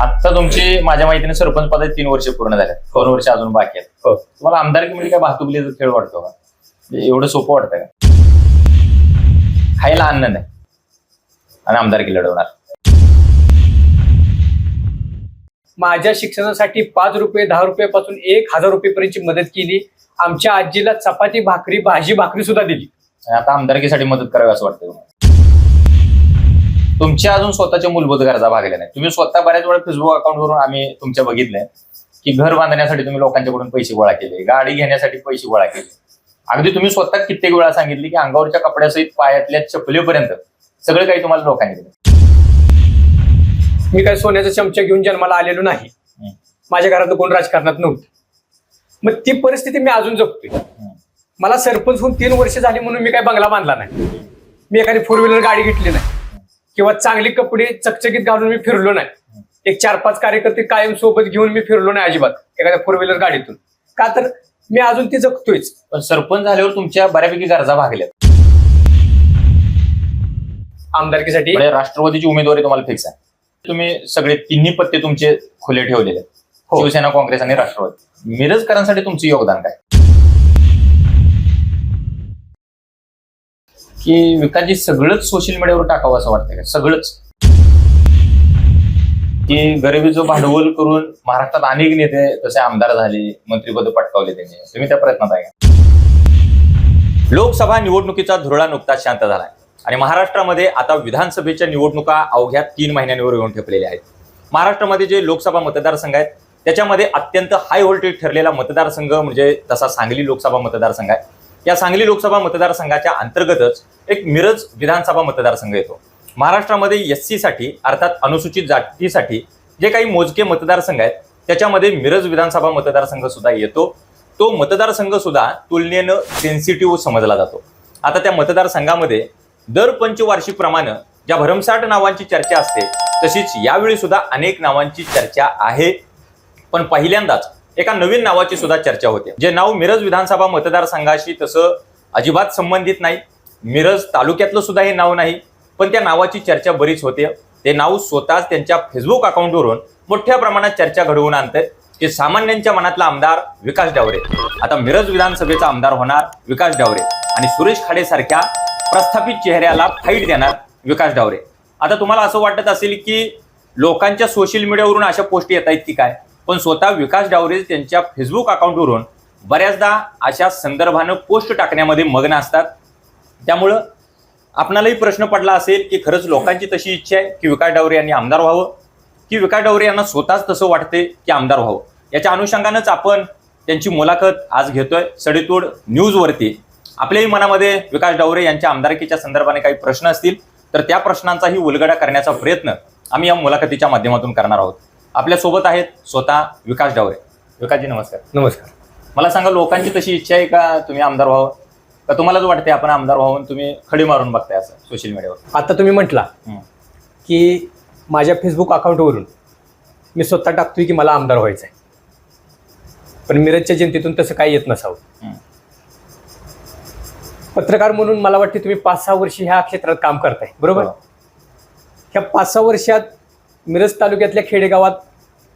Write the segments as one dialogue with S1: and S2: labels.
S1: आता तुमची माझ्या माहितीने सरपंच पदाचे तीन वर्ष पूर्ण झाले. दोन वर्ष अजून बाकी आहेत.
S2: हो.
S1: तुम्हाला आमदारकी म्हणजे काय वाहतुकीचा खेळ वाटतो का? म्हणजे एवढं सोपं वाटतं का? खायला अन्न नाही. आणि आमदारकी लढवणार.
S2: माझ्या शिक्षणासाठी पाच रुपये दहा रुपयापासून एक हजार रुपयेपर्यंतची मदत केली. आमच्या आजीला चपाती भाकरी भाजी भाकरी सुद्धा दिली.
S1: आणि आता आमदारकीसाठी मदत करावी असं वाटतं तुम्हाला. तुमच्या अजून स्वतःच्या मूलभूत गरजा भागल्या नाही तुम्ही स्वतः बऱ्याच वेळा फेसबुक अकाउंटवरून आम्ही तुमच्या बघितलंय की घर बांधण्यासाठी तुम्ही लोकांच्याकडून पैसे गोळा केले गाडी घेण्यासाठी पैसे गोळा केले. अगदी तुम्ही स्वतः कित्येक वेळा सांगितले की अंगावरच्या कपड्यासहित पायातल्या चपलीपर्यंत सगळं काही तुम्हाला लोकांनी दिलं.
S2: मी काय सोन्याचा चमचा घेऊन जन्माला आलेलो नाही. माझ्या घरात कोण राजकारणात नव्हतं. मग ती परिस्थिती मी अजून जगतोय. मला सरपंच होऊन तीन वर्ष झाली म्हणून मी काय बंगला बांधला नाही. मी एखादी फोर व्हीलर गाडी घेतली नाही. किंवा चांगली कपडे चकचकीत घालून मी फिरलो नाही. एक चार पाच कार्यकर्ते कायम सोबत घेऊन मी फिरलो नाही अजिबात एखाद्या फोर व्हीलर गाडीतून. का तर मी अजून ती जगतोयच.
S1: पण सरपंच झाल्यावर तुमच्या बऱ्यापैकी गरजा भागल्यात
S2: आमदारकीसाठी
S1: म्हणजे राष्ट्रवादीची उमेदवारी तुम्हाला फिक्स आहे. तुम्ही सगळे तिन्ही पत्ते तुमचे खुले ठेवलेले आहेत.
S2: हो.
S1: शिवसेना काँग्रेस आणि राष्ट्रवादी. मिरजकरांसाठी तुमचं योगदान काय? की विकासजी सगळंच सोशल मीडियावर टाकावं असं वाटतं का? सगळंच. की गरिबीचं भांडवल करून महाराष्ट्रात अनेक नेते तसे आमदार झाले मंत्रीपद पटकावले त्यांनी. तुम्ही त्या प्रयत्नात आहे लोकसभा निवडणुकीचा धुरळा नुकताच शांत झालाय. आणि महाराष्ट्रामध्ये आता विधानसभेच्या निवडणुका अवघ्या तीन महिन्यांवर येऊन ठेपलेल्या आहेत. महाराष्ट्रामध्ये जे लोकसभा मतदारसंघ आहेत त्याच्यामध्ये अत्यंत हाय व्होल्टेज ठरलेला मतदारसंघ म्हणजे तसा सांगली लोकसभा मतदारसंघ आहे. या सांगली लोकसभा मतदारसंघाच्या अंतर्गतच एक मिरज विधानसभा मतदारसंघ येतो. महाराष्ट्रामध्ये एस सीसाठी अर्थात अनुसूचित जातीसाठी जे काही मोजके मतदारसंघ आहेत त्याच्यामध्ये मिरज विधानसभा मतदारसंघ सुद्धा येतो. तो मतदारसंघ सुद्धा तुलनेनं सेन्सिटिव्ह समजला जातो. आता त्या मतदारसंघामध्ये दर पंचवार्षिकप्रमाणे ज्या भरमसाठ नावांची चर्चा असते तशीच यावेळी सुद्धा अनेक नावांची चर्चा आहे. पण पहिल्यांदाच एका नवीन नावाची सुद्धा चर्चा होते. जे नाव मिरज विधानसभा मतदारसंघाशी तसं अजिबात संबंधित नाही. मिरज तालुक्यातलं सुद्धा हे नाव नाही पण त्या नावाची चर्चा बरीच होते. ते नाव स्वतःच त्यांच्या फेसबुक अकाउंटवरून मोठ्या प्रमाणात चर्चा घडवून आणतंय. की सामान्यांच्या मनातला आमदार विकास डावरे. आता मिरज विधानसभेचा आमदार होणार विकास डावरे आणि सुरेश खाडे सारख्या प्रस्थापित चेहऱ्याला फाईट देणार विकास डावरे. आता तुम्हाला असं वाटत असेल की लोकांच्या सोशल मीडियावरून अशा पोस्ट येत आहेत की काय? पण स्वतः विकास डावरे त्यांच्या फेसबुक अकाउंटवरून बऱ्याचदा अशा संदर्भानं पोस्ट टाकण्यामध्ये मग्न असतात. त्यामुळं आपणालाही प्रश्न पडला असेल की खरंच लोकांची तशी इच्छा आहे की विकास डावरे यांनी आमदार व्हावं? की विकास डावरे यांना स्वतःच तसं वाटते की आमदार व्हावं? याच्या अनुषंगानंच आपण त्यांची मुलाखत आज घेतोय सडेतोड न्यूजवरती. आपल्याही मनामध्ये विकास डावरे यांच्या आमदारकीच्या संदर्भाने काही प्रश्न असतील तर त्या प्रश्नांचाही उलगडा करण्याचा प्रयत्न आम्ही या मुलाखतीच्या माध्यमातून करणार आहोत. आपल्यासोबत आहेत स्वतः विकास डावरे. विकासजी नमस्कार.
S2: नमस्कार.
S1: मला सांगा लोकांची तशी इच्छा आहे का तुम्ही आमदार व्हावं? का तुम्हालाच वाटते आपण आमदार व्हावं आणि तुम्ही खडी मारून बघताय असं सोशल मीडियावर
S2: आता तुम्ही म्हटला. की माझ्या फेसबुक अकाउंटवरून मी स्वतः टाकतोय की मला आमदार व्हायचं आहे पण मिरजच्या जनतेतून तसं काही येत नसावं. पत्रकार म्हणून मला वाटते तुम्ही पाच सहा वर्ष ह्या क्षेत्रात काम करताय. बरोबर?
S1: हो.
S2: ह्या पाच सहा वर्षात मिरज तालुक्यातल्या खेडेगावात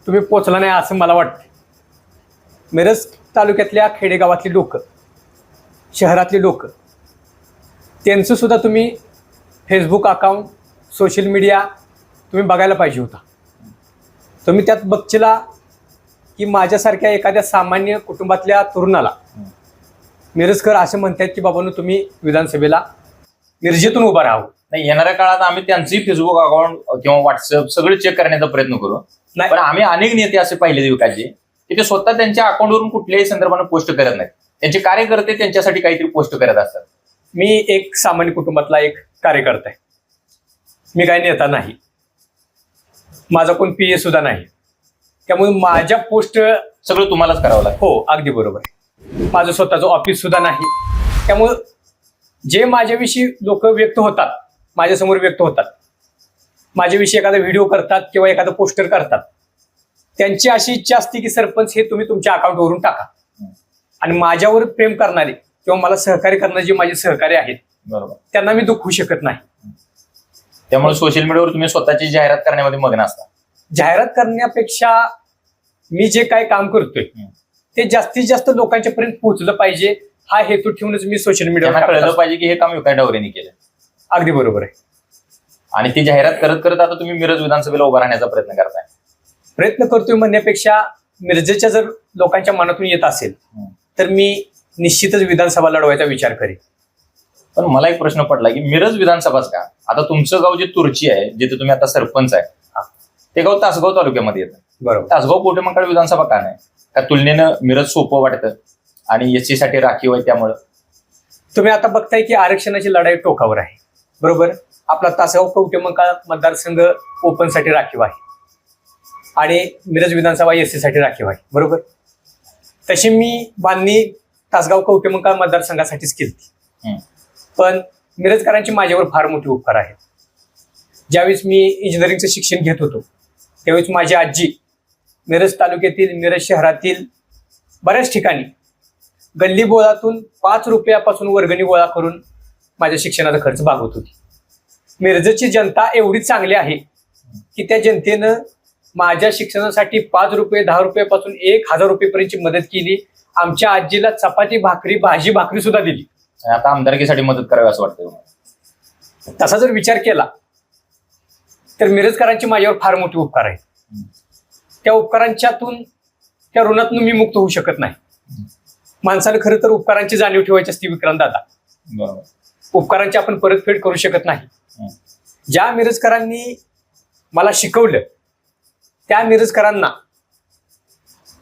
S2: तुम्ही पोचला नाही असं मला वाटतं मिरज तालुक्यातल्या खेडेगावातली लोक शहरातली लोक त्यांचंसुद्धा तुम्ही फेसबुक अकाउंट सोशल मीडिया तुम्ही बघायला पाहिजे होता. तुम्ही त्यात बघचिला की माझ्यासारख्या एखाद्या सामान्य कुटुंबातल्या तरुणाला मिरजकर असं म्हणतात की बाबांनो तुम्ही विधानसभेला मिरजेतून उभा राहावं.
S1: नाही येणाऱ्या काळात आम्ही त्यांचंही फेसबुक अकाउंट किंवा व्हॉट्सअप सगळं चेक करण्याचा प्रयत्न करू.
S2: नाही.
S1: पण आम्ही अनेक नेते असे पाहिले विकासजी की ते स्वतः त्यांच्या अकाउंटवरून कुठल्याही संदर्भानं पोस्ट करत नाहीत. त्यांचे कार्यकर्ते त्यांच्यासाठी काहीतरी पोस्ट करत असतात.
S2: मी एक सामान्य कुटुंबातला एक कार्यकर्ता आहे. मी काही नेता नाही. माझा कोण पी ए सुद्धा नाही. त्यामुळे माझ्या पोस्ट
S1: सगळं तुम्हालाच करावं लागतं.
S2: हो अगदी बरोबर. आहे माझं स्वतःचं ऑफिस सुद्धा नाही. त्यामुळं जे माझ्याविषयी लोक व्यक्त होतात माझ्यासमोर व्यक्त होतात. माझ्याविषयी एखादा व्हिडिओ करतात किंवा एखादं पोस्टर करतात. त्यांची अशी इच्छा असते की सरपंच हे तुम्ही तुमच्या अकाउंटवरून टाका. आणि माझ्यावर प्रेम करणारे किंवा मला सहकार्य करणारे जे माझे सहकारी आहेत
S1: बरोबर.
S2: त्यांना मी दुखवू शकत नाही.
S1: त्यामुळे सोशल मीडियावर तुम्ही स्वतःची जाहिरात करण्यामध्ये मग्न असता.
S2: जाहिरात करण्यापेक्षा मी जे काय काम करतोय. ते जास्तीत जास्त लोकांच्या पर्यंत पोहोचलं पाहिजे. हा हेतू ठेवूनच मी सोशल मीडियावर
S1: कळलं पाहिजे की हे काम विकास डावरेने केलं.
S2: अगदी बरोबर आहे.
S1: आणि ती जाहिरात करत करत आता तुम्ही मिरज विधानसभेला उभा राहण्याचा प्रयत्न करताय.
S2: प्रयत्न करतोय म्हणण्यापेक्षा मिरजेच्या जर लोकांच्या मनातून येत असेल. तर मी निश्चितच विधानसभा लढवायचा विचार करेन.
S1: पण मला एक प्रश्न पडला की मिरज विधानसभाच का? आता तुमचं गाव जे तुर्ची आहे जिथे तुम्ही आता सरपंच आहे ते गाव तासगाव तालुक्यामध्ये येतं.
S2: बरोबर.
S1: तासगाव कोटेमंकाळ विधानसभा का नाही? का तुलनेनं मिरज सोपं वाटतं आणि एससाठी राखीव आहे त्यामुळं.
S2: तुम्ही आता बघताय की आरक्षणाची लढाई टोकावर आहे. बरोबर? आपला तासगाव कवटेमंकाळ मतदारसंघ ओपनसाठी राखीव आहे? आणि मिरज विधानसभा एससाठी राखीव आहे बरोबर? तशी मी बांधणी तासगाव कवटेमंकाळ मतदारसंघासाठीच केली. पण मिरजकरांची माझ्यावर फार मोठी उपकार आहेत ज्यावेळेस मी इंजिनिअरिंगचं शिक्षण घेत होतो त्यावेळेस माझी आजी मिरज तालुक्यातील मिरज शहरातील बऱ्याच ठिकाणी गल्ली बोळातून पाच रुपयापासून वर्गणी गोळा करून माझ्या शिक्षणाचा खर्च भागवत होती. मिरजची जनता एवढी चांगली आहे की त्या जनतेनं माझ्या शिक्षणासाठी पाच रुपये दहा रुपयापासून एक हजार रुपयेपर्यंतची मदत केली. आमच्या आजीला चपाती भाकरी भाजी भाकरी सुद्धा दिली.
S1: आता आमदारकीसाठी मदत करावी असं वाटतं.
S2: तसा जर विचार केला तर मिरजकरांची माझ्यावर फार मोठी उपकार आहेत त्या उपकारांच्यातून त्या ऋणातून मी मुक्त होऊ शकत नाही. माणसाला खरं तर उपकारांची जाणीव ठेवायची असते विक्रांत दादा. उपकारांची आपण परतफेड करू शकत नाही. ज्या मिरजकरांनी मला शिकवलं त्या मिरजकरांना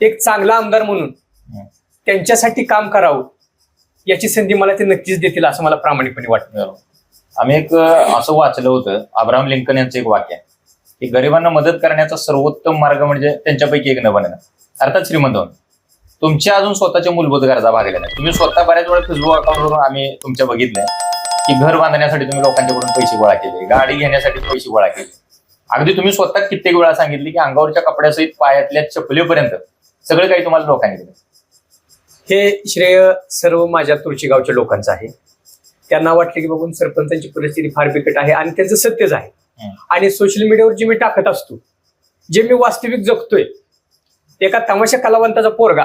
S2: एक चांगला आमदार म्हणून त्यांच्यासाठी काम करावं याची संधी मला ते नक्कीच देतील असं मला प्रामाणिकपणे वाटतं.
S1: आम्ही एक असं वाचलं होतं अब्राहम लिंकन यांचं एक वाक्य आहे की गरिबांना मदत करण्याचा सर्वोत्तम मार्ग म्हणजे त्यांच्यापैकी एक न बनणं. अर्थात श्रीमंत होणं. तुमच्या अजून स्वतःच्या मूलभूत गरजा भागल्या नाही तुम्ही स्वतः बऱ्याच वेळा फेसबुक अकाउंटवरून आम्ही तुमच्या बघितलंय. की घर बांधण्यासाठी तुम्ही लोकांच्याकडून पैसे गोळा केले गाडी घेण्यासाठी पैसे गोळा केले अगदी तुम्ही स्वतः कित्येक वेळा सांगितले की अंगावरच्या कपड्यासहित पायातल्या चपलेपर्यंत सगळं काही तुम्हाला लोकांनी दिलं
S2: हे श्रेय सर्व माझ्या तुळशीगावच्या लोकांचं आहे त्यांना वाटलं की बाबून सरपंचांची परिस्थिती फार बिकट आहे आणि त्यांचं सत्यच आहे. आणि सोशल मीडियावर जे मी टाकत असतो जे मी वास्तविक जगतोय एका तमाशा कलावंताचा पोरगा.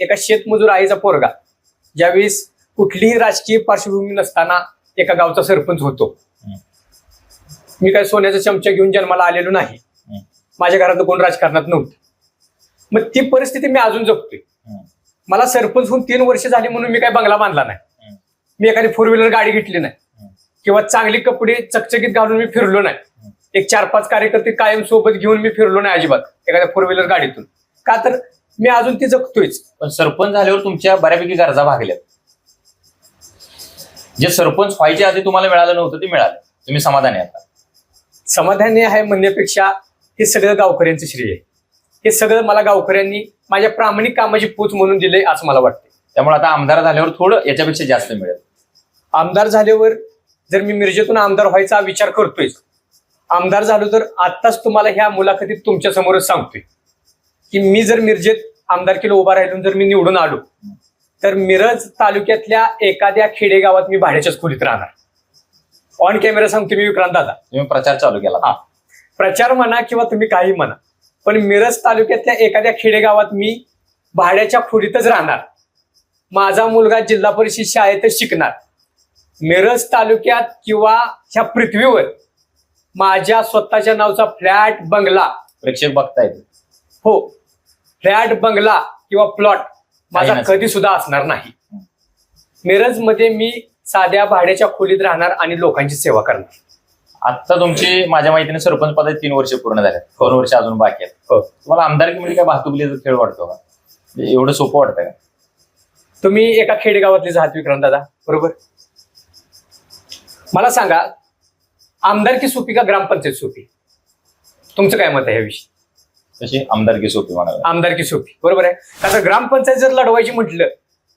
S2: एका शेतमजूर आईचा पोरगा ज्यावेळेस कुठलीही राजकीय पार्श्वभूमी नसताना एका गावचा सरपंच होतो. मी काय सोन्याचा चमचा घेऊन जन्माला आलेलो नाही. माझ्या घरात कोण राजकारणात नव्हतं. मग ती परिस्थिती मी अजून जगतोय मला सरपंच होऊन तीन वर्ष झाली म्हणून मी काय बंगला बांधला नाही. मी एखादी फोर व्हीलर गाडी घेतली नाही. किंवा चांगले कपडे चकचकीत घालून मी फिरलो नाही. एक चार पाच कार्यकर्ते कायम सोबत घेऊन मी फिरलो नाही अजिबात एखाद्या फोर व्हीलर गाडीतून. का तर मी अजून ती जगतोयच.
S1: पण सरपंच झाल्यावर तुमच्या बऱ्यापैकी गरजा भागल्यात. जे सरपंच व्हायच्या आधी तुम्हाला मिळालं नव्हतं ते मिळालं. तुम्ही समाधानी आता
S2: समाधानी आहे म्हणण्यापेक्षा हे सगळं गावकऱ्यांचं श्रेय आहे. हे सगळं मला गावकऱ्यांनी माझ्या प्रामाणिक कामाची पोच म्हणून दिले असं मला वाटतं
S1: त्यामुळे आता आमदार झाल्यावर थोडं याच्यापेक्षा जास्त मिळेल.
S2: आमदार झाल्यावर जर मी मिरजेतून आमदार व्हायचा विचार करतोय आमदार झालो तर आत्ताच तुम्हाला ह्या मुलाखतीत तुमच्या समोरच सांगतोय. की मी जर मिरजेत आमदारकीला उभा राहिलो जर मी निवडून आलो तर मिरज तालुक्यातल्या एखाद्या खेडेगावात मी भाड्याच्याच खोलीत राहणार. ऑन कॅमेरा सांगतो मी विक्रांत दादा.
S1: तुम्ही प्रचार चालू केला.
S2: हा. प्रचार म्हणा किंवा तुम्ही काही म्हणा पण मिरज तालुक्यातल्या एखाद्या खेडेगावात मी भाड्याच्या खोलीतच राहणार. माझा मुलगा जिल्हा परिषद शाळेतच शिकणार. मिरज तालुक्यात किंवा ह्या पृथ्वीवर माझ्या स्वतःच्या नावचा फ्लॅट बंगला.
S1: प्रेक्षक बघतायत.
S2: हो. फ्लॅट बंगला किंवा प्लॉट माझा. कधी सुद्धा असणार नाही. मिरजमध्ये मी साध्या भाड्याच्या खोलीत राहणार आणि लोकांची सेवा करणार.
S1: आता तुमची माझ्या माहितीने सरपंच पदात तीन वर्ष पूर्ण झाले दोन वर्ष अजून बाकी आहेत.
S2: हो.
S1: तुम्हाला आमदारकी म्हणजे काय वाहतुकीचा खेळ वाटतो का? म्हणजे एवढं सोपं वाटतं का?
S2: तुम्ही एका खेडेगावातले आहात विक्रांत दादा. बरोबर? मला सांगा आमदारकी सोपी का ग्रामपंचायत सोपी? तुमचं काय मत आहे याविषयी?
S1: तशी आमदारकी सोपी म्हणावी.
S2: आमदारकी सोपी. बरोबर आहे? तर ग्रामपंचायत जर लढवायची म्हटलं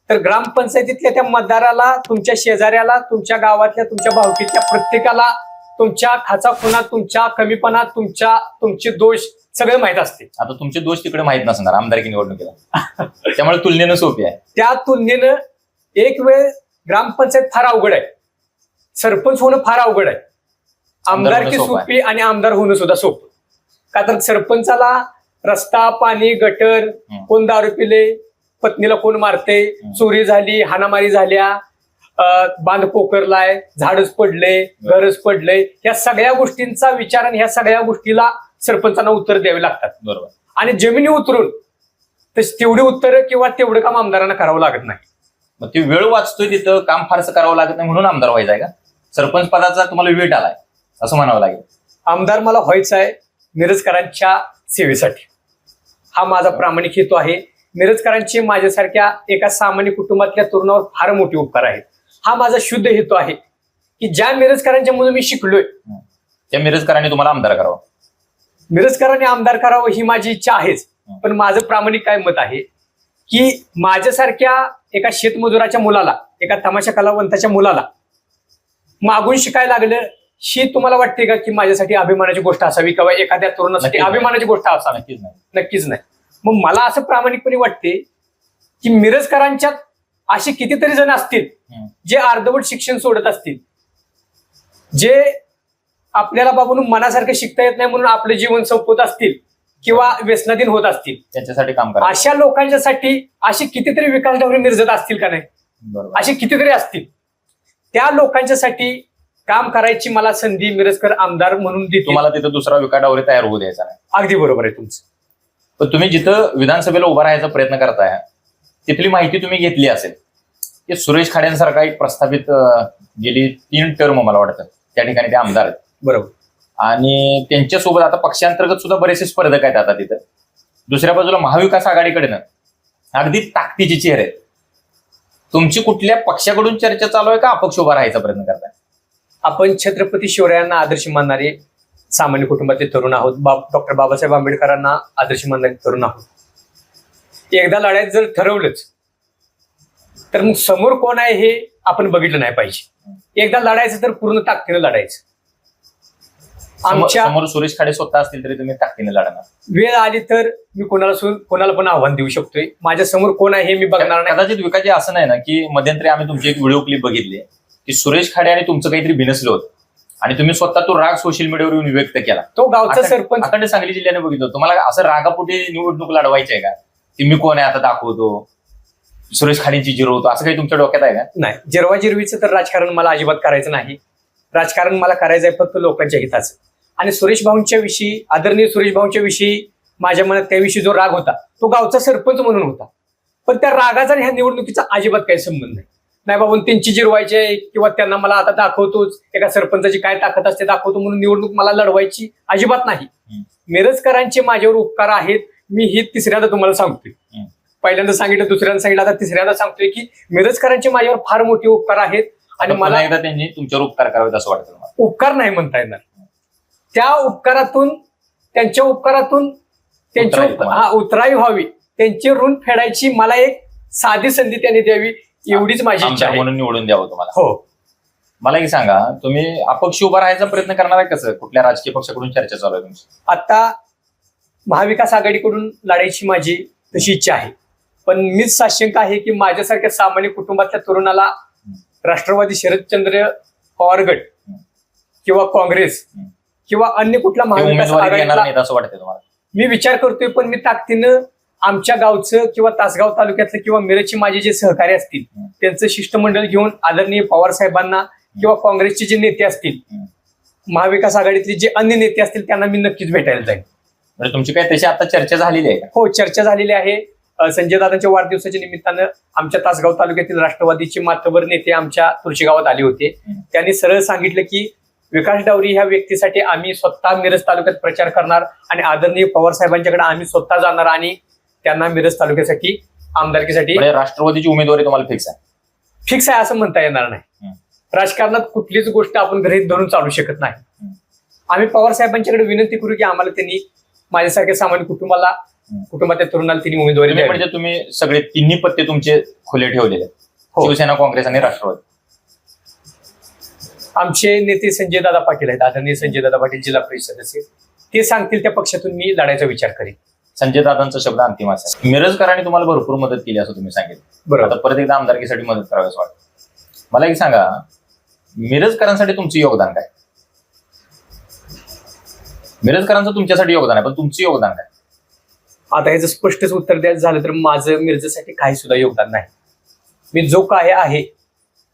S2: तर ग्रामपंचायतीतल्या त्या मतदाराला तुमच्या शेजाऱ्याला तुमच्या गावातल्या तुमच्या भावकीतल्या प्रत्येकाला तुमच्या खाचा खुणा तुमच्या कमीपणा तुमच्या तुमचे दोष सगळे माहीत असते
S1: आता तुमचे दोष तिकडे माहीत नसणार आमदारकी निवडणुकीला. त्यामुळे तुलनेनं सोपी आहे.
S2: त्या तुलनेनं एक वेळ ग्रामपंचायत फार अवघड आहे. सरपंच होणं फार अवघड आहे. आमदारकी.
S1: सोपी
S2: आणि आमदार होणं सुद्धा सोपं. का तर सरपंचाला रस्ता पाणी गटर. कोण दारू पिले पत्नीला कोण मारते. चोरी झाली हाणामारी झाल्या बांध पोकरलाय झाडच पडले. घरच पडले या सगळ्या गोष्टींचा विचार आणि ह्या सगळ्या गोष्टीला सरपंचांना उत्तर द्यावे लागतात
S1: बरोबर
S2: आणि जमिनी उतरून तर तेवढी उत्तरं किंवा तेवढं काम आमदारांना करावं लागत नाही
S1: मग ते वेळ वाचतोय तिथं काम फारसं करावं लागत नाही म्हणून आमदार व्हायचा आहे का सरपंच पदाचा तुम्हाला वेट आलाय असं म्हणावं लागेल
S2: आमदार मला व्हायचा आहे मिरजकरांच्या सेवेसाठी हा माझा प्रामाणिक हेतू आहे. मिरजकरांचे माझ्यासारख्या एका सामान्य कुटुंबातल्या तरुणावर फार मोठे उपकार आहेत हा माझा शुद्ध हेतू आहे की ज्या मिरजकरांच्या मधून मी शिकलोय.
S1: त्या मिरजकरांनी तुम्हाला आमदार करावं.
S2: मिरजकरांनी आमदार करावं ही माझी इच्छा आहेच. पण माझं प्रामाणिक काय मत आहे की माझ्यासारख्या एका शेतमजुराच्या मुलाला एका तमाशा कलावंताच्या मुलाला मागून शिकायला लागलं ही तुम्हाला वाटते का की माझ्यासाठी अभिमानाची गोष्ट असावी किंवा एखाद्या तरुणासाठी. अभिमानाची गोष्ट असावी?
S1: नक्कीच नाही.
S2: नक्कीच नाही. मग मला असं प्रामाणिकपणे वाटते की मिरजकरांच्यात असे कितीतरी जण असतील. जे अर्धवट शिक्षण सोडत असतील जे आपल्याला बाबून मनासारखं शिकता येत नाही म्हणून आपलं जीवन संपवत असतील किंवा व्यसनाधीन होत असतील
S1: त्याच्यासाठी काम करा
S2: अशा लोकांच्यासाठी अशी कितीतरी विकास डवरे मिरजत असतील का नाही? असे कितीतरी असतील. त्या लोकांच्यासाठी काम करायची मला संधी मिरजकर आमदार म्हणून
S1: तुम्हाला तिथं दुसरा विकाटावर तयार होऊ द्यायचा नाही.
S2: अगदी बरोबर आहे तुमचं.
S1: पण तुम्ही जिथं विधानसभेला उभा राहायचा प्रयत्न करताय तिथली माहिती तुम्ही घेतली असेल. की सुरेश खाड्यांसारखा एक प्रस्थापित गेली तीन टर्म मला वाटतं. त्या ठिकाणी ते आमदार आहेत.
S2: बरोबर.
S1: आणि त्यांच्यासोबत आता पक्षांतर्गत सुद्धा बरेचसे स्पर्धक आहेत आता तिथं. दुसऱ्या बाजूला महाविकास आघाडीकडनं अगदी ताकदीचे चेहरे आहेत. तुमची कुठल्या पक्षाकडून चर्चा चालू आहे का अपक्ष उभा राहायचा प्रयत्न करताय?
S2: आपण छत्रपती शिवरायांना आदर्श मानणारे सामान्य कुटुंबातील तरुण आहोत. बाब डॉक्टर बाबासाहेब आंबेडकरांना आदर्श मानणारे तरुण आहोत. एकदा लढायचं जर ठरवलंच तर मग समोर कोण आहे हे आपण बघितलं नाही पाहिजे. एकदा लढायचं तर पूर्ण ताकदीनं लढायचं.
S1: आमच्यासमोर सुरेश खाडे स्वतः असतील तरी तुम्ही ताकदीने लढणार.
S2: वेळ आली तर मी कोणाला कोणाला पण आव्हान देऊ शकतोय. माझ्यासमोर कोण आहे हे मी बघणार नाही.
S1: कदाचित विकाजी असं नाही ना की मध्यंतरी आम्ही तुमची एक व्हिडिओ क्लिप बघितली. की सुरेश खाडे आणि तुमचं काहीतरी भिनसलं होतं. आणि तुम्ही स्वतः तो राग सोशल मीडियावर येऊन व्यक्त केला.
S2: तो गावचा सरपंच.
S1: अखंड सांगली जिल्ह्याने बघितलं तुम्हाला असं रागापोटी निवडणूक लढवायची आहे का? की मी कोण आहे आता दाखवतो? सुरेश खाडेंची जिरवतो असं काही तुमच्या डोक्यात आहे का?
S2: नाही. जिरवा जिरवीचं तर राजकारण मला अजिबात करायचं नाही. राजकारण मला करायचं आहे फक्त लोकांच्या हिताचं. आणि सुरेश भाऊंच्या विषयी आदरणीय सुरेश भाऊंच्या विषयी माझ्या मनात त्याविषयी जो राग होता तो गावचा सरपंच म्हणून होता. पण त्या रागाचा आणि ह्या निवडणुकीचा अजिबात काही संबंध नाही. नाही बाबा त्यांची जिरवायची आहे किंवा त्यांना मला आता दाखवतोच. एका सरपंचाची काय ताकद असते दाखवतो म्हणून निवडणूक मला लढवायची अजिबात नाही. मिरजकरांचे माझ्यावर उपकार आहेत मी हे तिसऱ्यांदा तुम्हाला सांगतोय. पहिल्यांदा सांगितलं दुसऱ्यांदा सांगितलं आता तिसऱ्यांदा सांगतोय की मिरजकरांचे माझ्यावर फार मोठे उपकार आहेत आणि
S1: मला एकदा त्यांनी तुमच्यावर उपकार करावेत असं वाटतं
S2: उपकार नाही म्हणता येणार. त्या उपकारातून त्यांच्या उपकारातून त्यांची. हा उतराई व्हावी. त्यांची ऋण फेडायची मला एक साधी संधी त्यांनी द्यावी. एवढीच माझी इच्छा
S1: आमदार
S2: आहे.
S1: म्हणून निवडून द्यावं तुम्हाला.
S2: हो.
S1: मला एक सांगा तुम्ही अपक्ष उभा राहायचा प्रयत्न करणार आहे कसं? कुठल्या राजकीय पक्षाकडून चर्चा चालू आहे तुमची?
S2: आता महाविकास आघाडीकडून लढायची माझी तशी इच्छा आहे. पण मीच साशंक आहे की माझ्यासारख्या सामान्य कुटुंबातल्या तरुणाला राष्ट्रवादी शरदचंद्र पवार गट किंवा काँग्रेस. किंवा अन्य कुठला
S1: ते
S2: महाविकास
S1: उमेदवारी येणार
S2: आघाडीला
S1: नाहीत असं वाटतं तुम्हाला.
S2: मी विचार करतोय पण मी ताकदीनं आमच्या गावचं किंवा तासगाव तालुक्यातलं किंवा मिरजचे माझे जे सहकारी असतील. त्यांचं शिष्टमंडळ घेऊन आदरणीय पवार साहेबांना किंवा काँग्रेसचे जे नेते असतील. महाविकास आघाडीतले जे अन्य नेते असतील त्यांना मी नक्कीच भेटायला जाईन
S1: म्हणजे तुमची काय तशी आता चर्चा झालेली आहे
S2: हो चर्चा झालेली आहे संजय दादांच्या वाढदिवसाच्या निमित्तानं आमच्या तासगाव तालुक्यातील राष्ट्रवादीचे मातबर नेते आमच्या तुळशी गावात आले होते. त्यांनी सरळ सांगितलं की विकास डावरी ह्या व्यक्तीसाठी आम्ही स्वतः मिरज तालुक्यात प्रचार करणार आणि आदरणीय पवार साहेबांच्याकडे आम्ही स्वतः जाणार आणि त्यांना मिरज तालुक्यासाठी आमदारकीसाठी
S1: म्हणजे राष्ट्रवादीची उमेदवारी तुम्हाला फिक्स आहे
S2: फिक्स आहे असं म्हणता येणार नाही. राजकारणात कुठलीच गोष्ट आपण गृहीत धरून चालू शकत नाही. आम्ही पवार साहेबांच्याकडे विनंती करू की आम्हाला त्यांनी माझ्यासारख्या सामान्य कुटुंबाला. कुटुंबाच्या तरुणाला त्यांनी उमेदवारी.
S1: म्हणजे तुम्ही सगळे तिन्ही पत्ते तुमचे खुले ठेवलेले आहेत.
S2: हो.
S1: शिवसेना काँग्रेस आणि राष्ट्रवादी
S2: आमचे नेते संजय दादा पाटील आहेत आदरणीय संजय दादा पाटील जिल्हा परिषद सदस्य ते सांगतील त्या पक्षातून मी लढायचा विचार करेन
S1: संजय दादांचा शब्द अंतिम असा मिरजकरांनी तुम्हाला भरपूर मदत केली असं तुम्ही सांगितलं.
S2: बरोबर.
S1: आता परत एकदा आमदारकीसाठी मदत करावी असं वाटतं. मला एक सांगा मिरजकरांसाठी तुमचं योगदान काय? मिरजकरांचं तुमच्यासाठी योगदान आहे पण तुमचं योगदान काय?
S2: आता ह्याचं स्पष्टच उत्तर द्यायचं झालं तर माझं मिरजेसाठी काही सुद्धा योगदान नाही. मी जो काय आहे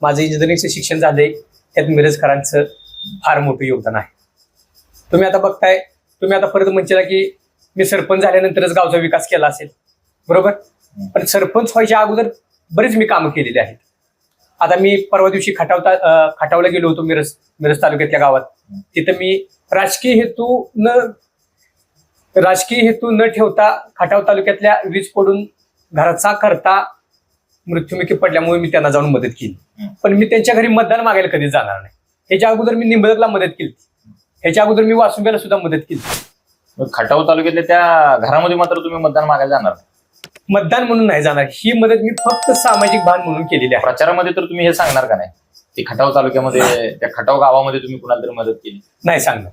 S2: माझं इंजिनिअरिंगचं शिक्षण झालंय त्यात मिरजकरांचं फार मोठं योगदान आहे. तुम्ही आता बघताय तुम्ही आता परत म्हणशीला की मी सरपंच झाल्यानंतरच गावचा विकास केला असेल. बरोबर? पण सरपंच व्हायच्या अगोदर बरीच मी कामं केलेली आहेत. आता मी परवा दिवशी खटावता खटावला गेलो होतो मिरज मिरज तालुक्यातल्या गावात. तिथं मी राजकीय हेतू न राजकीय हेतू न ठेवता खटाव तालुक्यातल्या वीज पडून घराचा करता मृत्युमुखी पडल्यामुळे मी त्यांना जाऊन मदत केली. पण मी त्यांच्या घरी मतदान मागायला कधी जाणार नाही. ह्याच्या अगोदर मी निंबळकला मदत केली. ह्याच्या अगोदर मी वासुंब्याला सुद्धा मदत केली.
S1: खटाव तालुक्यातल्या त्या घरामध्ये मात्र तुम्ही मतदान मागायला जाणार.
S2: मतदान म्हणून नाही जाणार. ही मदत मी फक्त सामाजिक भान म्हणून केलेली आहे.
S1: प्रचारामध्ये तर तुम्ही हे सांगणार का नाही? ती खटाव तालुक्यामध्ये त्या खटाव गावामध्ये तुम्ही कुणाला तरी मदत केली?
S2: नाही सांगणार.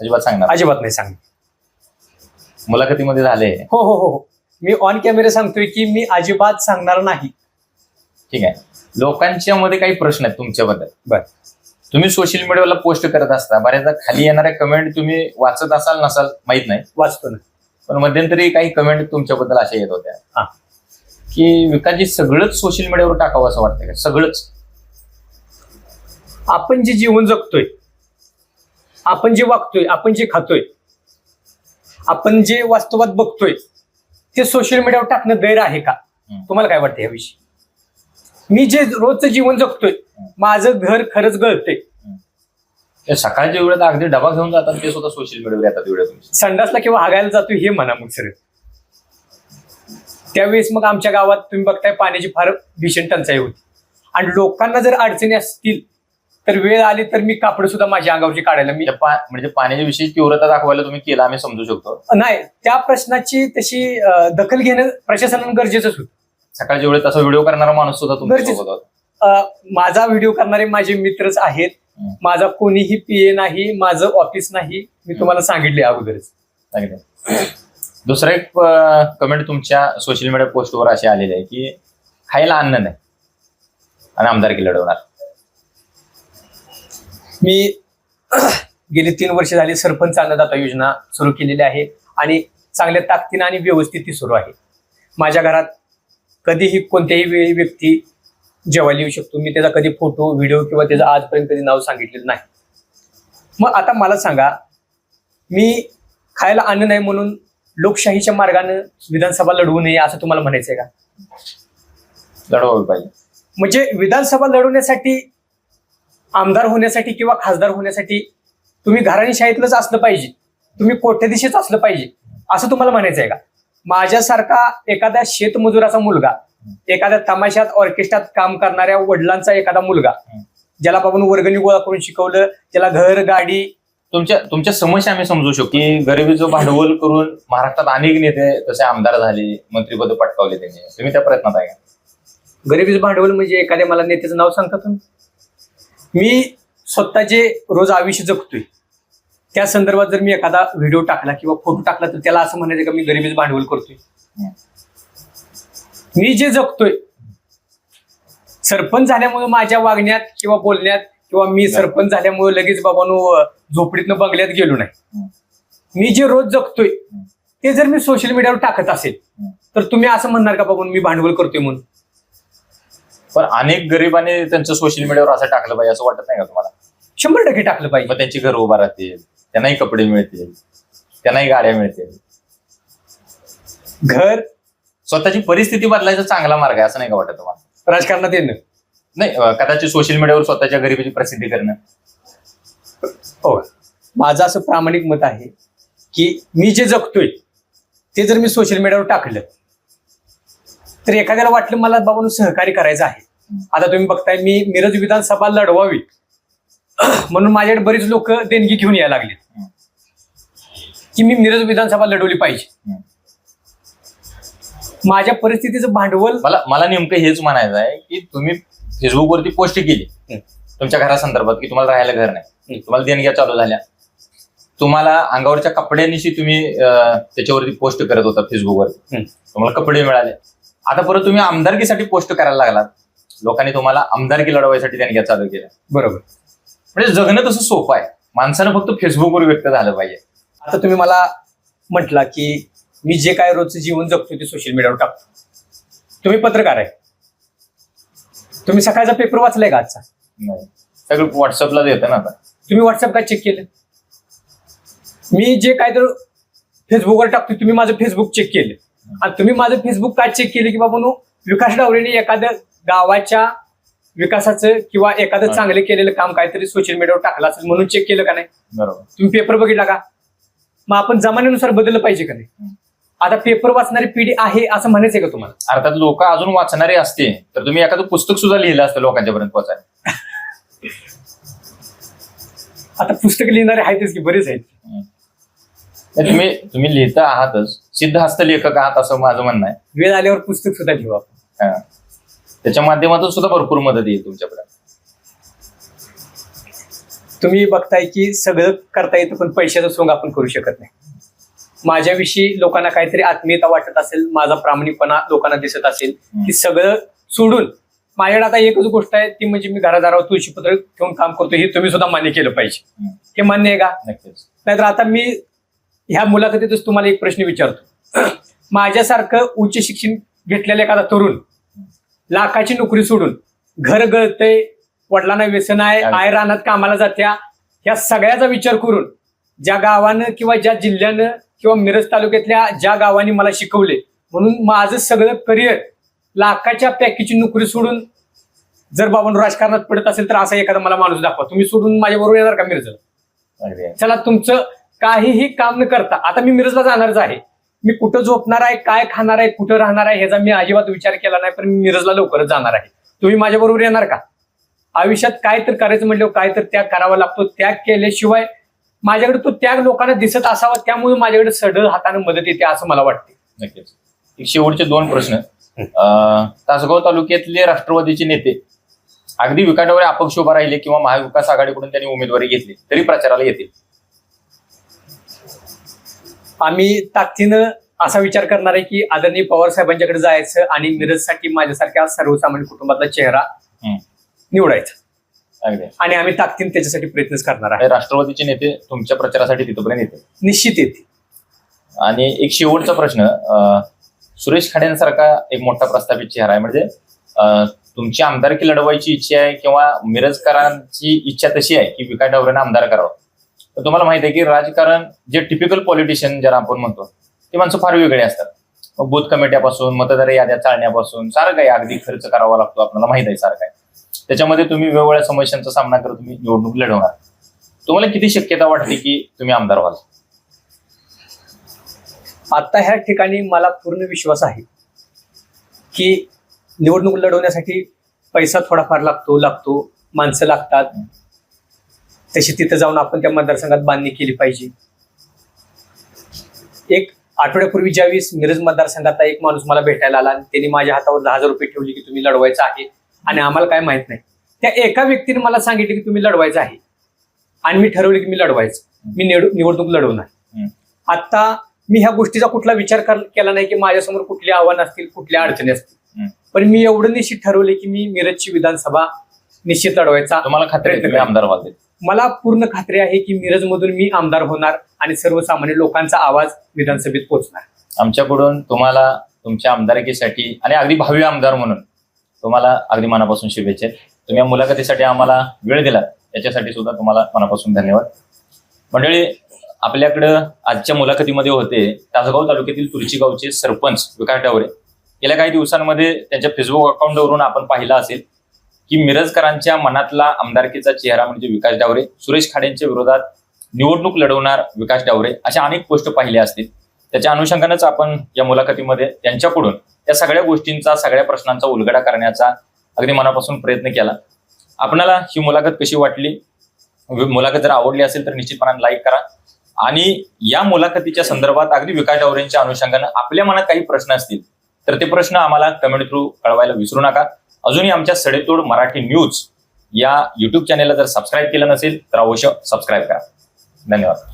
S1: अजिबात सांगणार?
S2: अजिबात नाही सांगणार.
S1: मुलाखतीमध्ये झाले.
S2: हो हो हो हो. मी ऑन कॅमेरा सांगतोय की मी अजिबात सांगणार नाही.
S1: ठीक आहे. लोकांच्या मध्ये काही प्रश्न आहेत तुमच्याबद्दल.
S2: बर.
S1: तुम्ही सोशल मीडियाला पोस्ट करत असता बऱ्याचदा खाली येणाऱ्या कमेंट तुम्ही वाचत असाल नसाल माहीत नाही.
S2: वाचतो ना.
S1: पण मध्यंतरी काही कमेंट तुमच्याबद्दल अशा येत होत्या.
S2: हा.
S1: की विकासजी सगळंच सोशल मीडियावर टाकावं असं वाटतं का? सगळंच.
S2: आपण जे जीवन जगतोय आपण जे वागतोय आपण जे खातोय आपण जे वास्तवात बघतोय ते सोशल मीडियावर टाकणं गैर आहे का. तुम्हाला काय वाटतं याविषयी? मी जे रोजचं जीवन जगतोय माझं घर खरंच गळतंय.
S1: ते सकाळच्या वेळेत अगदी डबा घेऊन जातात ते सुद्धा सोशल मीडियावर येतात व्हिडिओ तुमचे.
S2: संडासला किंवा हागायला जातोय हे म्हणा मग सर त्यावेळेस मग आमच्या गावात तुम्ही बघताय पाण्याची फार भीषण टंचाई होती. आणि लोकांना जर अडचणी असतील तर वेळ आली तर मी कापड सुद्धा माझ्या अंगावरची काढायला मी
S1: त्या पा- म्हणजे पाण्याच्या विषयी तीव्रता दाखवायला तुम्ही केला आम्ही समजू शकतो.
S2: नाही त्या प्रश्नाची तशी अं, दखल घेणं प्रशासनानं गरजेचंच होतं.
S1: सकाळच्या वेळेत तसा व्हिडिओ करणारा माणूस सुद्धा तुमच्या
S2: माझा व्हिडिओ करणारे माझे मित्रच आहेत. माझा कोणीही पीए नाही माझं ऑफिस नाही मी तुम्हाला सांगितले अगोदरच.
S1: दुसरं एक कमेंट तुमच्या सोशल मीडिया पोस्टवर अशी आलेली आहे की खायला अन्न नाही. आणि आमदारकी लढवणार.
S2: मी गेली तीन वर्ष झाली सरपंच अन्नदाता योजना सुरू केलेली आहे आणि चांगल्या ताकदीनं आणि व्यवस्थित ती सुरू आहे. माझ्या घरात कधीही कोणत्याही वेळी व्यक्ती जेवायला येऊ शकतो. मी त्याचा कधी फोटो व्हिडिओ किंवा त्याचं आजपर्यंत कधी नाव सांगितलेलं नाही. मग आता मला सांगा मी खायला अन्न नाही म्हणून लोकशाहीच्या मार्गानं विधानसभा लढवू नये असं तुम्हाला म्हणायचंय का?
S1: लढवावी पाहिजे.
S2: म्हणजे विधानसभा लढवण्यासाठी आमदार होण्यासाठी किंवा खासदार होण्यासाठी तुम्ही घराणीशाहीतलंच असलं पाहिजे. तुम्ही कोट्याधीशच असलं पाहिजे असं तुम्हाला म्हणायचं आहे का? माझ्यासारखा एखाद्या शेतमजुराचा मुलगा एखाद्या तमाशात ऑर्केस्ट्रात काम करणाऱ्या वडिलांचा एखादा मुलगा ज्याला बाबून वर्गणी गोळा करून शिकवलं ज्याला घर गाडी.
S1: तुमच्या तुमच्या समस्या आम्ही समजू शकतो की गरिबीचं भांडवल करून महाराष्ट्रात अनेक नेते तसे आमदार झाले मंत्रीपद पटकावले त्यांनी. तुम्ही त्या प्रयत्नात आहे
S2: गरिबीचं भांडवल म्हणजे एखाद्या मला नेत्याचं नाव सांगता तुम्ही? मी स्वतः जे रोज आयुष्य जगतोय. त्या संदर्भात जर मी एखादा व्हिडिओ टाकला किंवा फोटो टाकला तर त्याला असं म्हणायचं का मी गरिबीचं भांडवल करतोय. मी जे जगतोय सरपंच झाल्यामुळे माझ्या वागण्यात किंवा बोलण्यात किंवा मी सरपंच झाल्यामुळे लगेच बाबांनो झोपडीतनं बंगल्यात गेलो नाही. मी जे रोज जगतोय ते जर मी सोशल मीडियावर टाकत असेल तर तुम्ही असं म्हणणार का बाबा मी भांडवल करतोय म्हणून?
S1: पण अनेक गरिबांनी त्यांचं सोशल मीडियावर असं टाकलं पाहिजे असं वाटत नाही का तुम्हाला?
S2: शंभर टक्के टाकलं पाहिजे.
S1: मग त्यांची घर उभा राहतील. त्यांनाही कपडे मिळतील. त्यांनाही गाड्या मिळतील.
S2: घर
S1: स्वतःची परिस्थिती बदलायचा चांगला मार्ग आहे असं नाही का वाटत तुम्हाला?
S2: राजकारणात येणं.
S1: नाही अं, कदाचित सोशल मीडियावर स्वतःच्या गरिबीची प्रसिद्धी करणं.
S2: हो. माझं असं प्रामाणिक मत आहे की मी जे जगतोय ते जर मी सोशल मीडियावर टाकलं तर एखाद्याला वाटलं मला बाबांनो सहकार्य करायचं आहे. आता तुम्ही बघताय मी मिरज विधानसभा लढवावी. म्हणून माझ्याकडे बरीच लोक देणगी घेऊन यायला लागली की मी मिरज विधानसभा लढवली पाहिजे. माझ्या परिस्थितीचं भांडवल
S1: मला मला नेमकं हेच म्हणायचं आहे की तुम्ही फेसबुकवरती पोस्ट केली.
S2: हं.
S1: तुमच्या घरासंदर्भात की तुम्हाला राहायला घर नाही. तुम्हाला देणग्या चालू झाल्या. तुम्हाला अंगावरच्या कपड्यांशी तुम्ही त्याच्यावरती पोस्ट करत होता फेसबुकवरती.
S2: हं.
S1: तुम्हाला कपडे मिळाले. आता परत तुम्ही आमदारकीसाठी पोस्ट करायला लागलात. लोकांनी तुम्हाला आमदारकी लढवायसाठी देणग्या चालू केल्या.
S2: बरोबर.
S1: म्हणजे जगणं तसं सोपं आहे. माणसानं फक्त फेसबुकवर व्यक्त झालं पाहिजे.
S2: आता तुम्ही मला म्हटला की मी जे काय रोजचं जीवन जगतो ते सोशल मीडियावर टाकतो. तुम्ही पत्रकार आहे. तुम्ही सकाळचा पेपर वाचलाय का आजचा?
S1: नाही. सगळं व्हॉट्सअपला देतं ना आता.
S2: तुम्ही व्हॉट्सअप काय चेक केलं? मी जे काय तर फेसबुकवर टाकतो तुम्ही माझं फेसबुक चेक केलं. आणि तुम्ही माझं फेसबुक काय चेक केलं की बाबा नो विकास डावरेने एखाद्या गावाच्या विकासाचं किंवा एखादं. चांगलं केलेलं काम काहीतरी सोशल मीडियावर टाकलं असेल म्हणून चेक केलं का नाही?
S1: बरोबर.
S2: तुम्ही पेपर बघितला का? मग आपण जमान्यानुसार बदललं पाहिजे का नाही. आता पेपर वाचणारी पिढी आहे असं म्हणायचंय का तुम्हाला?
S1: अर्थात लोक अजून वाचणारे असते तर तुम्ही एखादं पुस्तक सुद्धा लिहिलं असतं लोकांच्या पर्यंत पोहोचायला
S2: आता पुस्तक लिहिणारे आहेतच की बरेच आहेत.
S1: नाही, तुम्ही तुम्ही लिहिता आहातच. सिद्धहस्त लेखक आहात असं माझं म्हणणं आहे.
S2: वेळ आल्यावर पुस्तक सुद्धा लिहू आपण.
S1: हा. त्याच्या माध्यमातून सुद्धा भरपूर मदत येईल तुमच्यापर्यंत
S2: तुम्ही बघताय की सगळं करता येतं पण पैशाचं सोंग आपण करू शकत नाही. माझ्याविषयी लोकांना काहीतरी आत्मीयता वाटत असेल माझा प्रामाणिकपणा लोकांना दिसत असेल की सगळं सोडून माझ्याकडे आता एकच गोष्ट आहे ती म्हणजे मी घरादारावर तुळशीपत्र ठेवून काम करतो हे तुम्ही सुद्धा मान्य केलं पाहिजे. हे मान्य आहे का?
S1: नक्कीच.
S2: नाहीतर आता मी ह्या मुलाखतीतच तुम्हाला एक प्रश्न विचारतो. माझ्यासारखं उच्च शिक्षण घेतलेला एखादा तरुण लाखाची नोकरी सोडून घर गळतंय वडिलांना व्यसन आहे. आय रानात कामाला जात्या. ह्या सगळ्याचा विचार करून ज्या गावानं किंवा ज्या जिल्ह्यानं किंवा मिरज तालुक्यातल्या ज्या गावांनी मला शिकवले म्हणून माझं सगळं करिअर लाखाच्या पॅकेजची नोकरी सोडून जर बाबांनो राजकारणात पडत असेल तर असा एखादा मला माणूस दाखवा. तुम्ही सोडून माझ्या बरोबर येणार का मिरज
S1: अगदी.
S2: चला तुमचं काहीही काम न करता आता मी मिरजला जाणारच आहे. मी कुठं झोपणार आहे काय खाणार आहे कुठं राहणार आहे ह्याचा मी अजिबात विचार केला नाही पण मी मिरजला लवकरच जाणार आहे. तुम्ही माझ्या बरोबर येणार का? आयुष्यात काय तर करायचं म्हटलं काय तर त्याग करावा लागतो. त्याग केल्याशिवाय माझ्याकडे तो त्याग लोकांना दिसत असावा त्यामुळे माझ्याकडे सडळ हाताने मदत येते असं मला वाटते.
S1: नक्कीच. एक शेवटचे दोन प्रश्न. तासगाव तालुक्यातले राष्ट्रवादीचे नेते अगदी विकाटावर अपक्ष उभा राहिले किंवा महाविकास आघाडीकडून त्यांनी उमेदवारी घेतली तरी प्रचाराला येतील.
S2: आम्ही ताकदीनं असा विचार करणार आहे की आदरणीय पवार साहेबांच्याकडे जायचं आणि मिरजसाठी माझ्यासारख्या सर्वसामान्य कुटुंबातला चेहरा. निवडायचा.
S1: अगदी.
S2: आणि आम्ही ताकदीनं त्याच्यासाठी प्रयत्नच करणार आहे.
S1: आणि राष्ट्रवादीचे नेते तुमच्या प्रचारासाठी तिथपर्यंत येतील.
S2: निश्चित येते
S1: आणि एक शेवटचा प्रश्न अं, सुरेश खाड्यांसारखा एक मोठा प्रस्थापित चेहरा आहे. म्हणजे अं, तुमची आमदारकी लढवायची इच्छा आहे किंवा मिरजकरांची इच्छा तशी आहे की विकास डावरेंना आमदार करावं? तर तुम्हाला माहिती आहे की राजकारण जे टिपिकल पॉलिटिशियन ज्याला आपण म्हणतो ती माणसं फार वेगळी असतात. मग बूथ कमिट्यापासून मतदार याद्या चालण्यापासून सारं काही अगदी खर्च करावा लागतो आपल्याला माहीत आहे सारखं आहे त्याच्यामध्ये तुम्ही वेगवेगळ्या समस्यांचा सामना करत तुम्ही निवडणूक लढवणार. तुम्हाला किती शक्यता वाटते की तुम्ही आमदार व्हाल?
S2: आता ह्या ठिकाणी मला पूर्ण विश्वास आहे की निवडणूक लढवण्यासाठी पैसा थोडाफार लागतो लागतो माणसं लागतात. तशी तिथं जाऊन आपण त्या मतदारसंघात बांधणी केली पाहिजे. एक आठवड्यापूर्वी ज्यावेळेस मिरज मतदारसंघात एक माणूस मला भेटायला आला आणि त्यांनी माझ्या हातावर दहा हजार रुपये ठेवले की तुम्ही लढवायचं आहे. आणि आम्हाला काय माहीत नाही त्या एका व्यक्तीने मला सांगितलं की तुम्ही लढवायचं आहे आणि मी ठरवलं की मी लढवायचं मी निवड- निवडणूक लढवणार. आता मी ह्या गोष्टीचा कुठला विचार केला नाही की माझ्यासमोर कुठली आव्हान असतील कुठल्या अडचणी असतील. पण मी एवढं निश्चित ठरवले की मी मिरजची विधानसभा निश्चित लढवायचा
S1: तुम्हाला खात्री. आमदार.
S2: मला पूर्ण खात्री आहे की मिरजमधून मी आमदार होणार आणि सर्वसामान्य लोकांचा आवाज विधानसभेत पोहोचणार
S1: आमच्याकडून तुम्हाला तुमच्या आमदारकीसाठी आणि अगदी भावी आमदार म्हणून तुम्हाला अगदी मनापासून शुभेच्छा. तुम्ही या मुलाखतीसाठी आम्हाला वेळ दिला याच्यासाठी सुद्धा तुम्हाला मनापासून धन्यवाद. मंडळी आपल्याकडं आजच्या मुलाखतीमध्ये होते तासगाव तालुक्यातील तुळशीगावचे सरपंच विकास डावरे गेल्या काही दिवसांमध्ये त्यांच्या फेसबुक अकाउंटवरून आपण पाहिलं असेल की मिरजकरांच्या मनातला आमदारकीचा चेहरा म्हणजे विकास डावरे सुरेश खाडेंच्या विरोधात निवडणूक लढवणार विकास डावरे अशा अनेक पोस्ट पाहिल्या असतील. त्याच्या अनुषंगानेच आपण या मुलाखतीमध्ये त्यांच्याकडून या सगळ्या गोष्टींचा सगळ्या प्रश्नांचा उलगडा करण्याचा अगदी मनापासून प्रयत्न केला. आपणाला ही मुलाखत कशी वाटली? मुलाखत जर आवडली असेल तर निश्चितपणाने लाईक करा. आणि या मुलाखतीच्या संदर्भात अगदी विकास डावरेंच्या अनुषंगानं आपल्या मनात काही प्रश्न असतील तर ते प्रश्न आम्हाला कमेंट थ्रू कळवायला विसरू नका. अजूनही आमच्या सडेतोड मराठी न्यूज या युट्यूब चॅनेलला जर सबस्क्राईब केलं नसेल तर अवश्य सबस्क्राईब करा. धन्यवाद.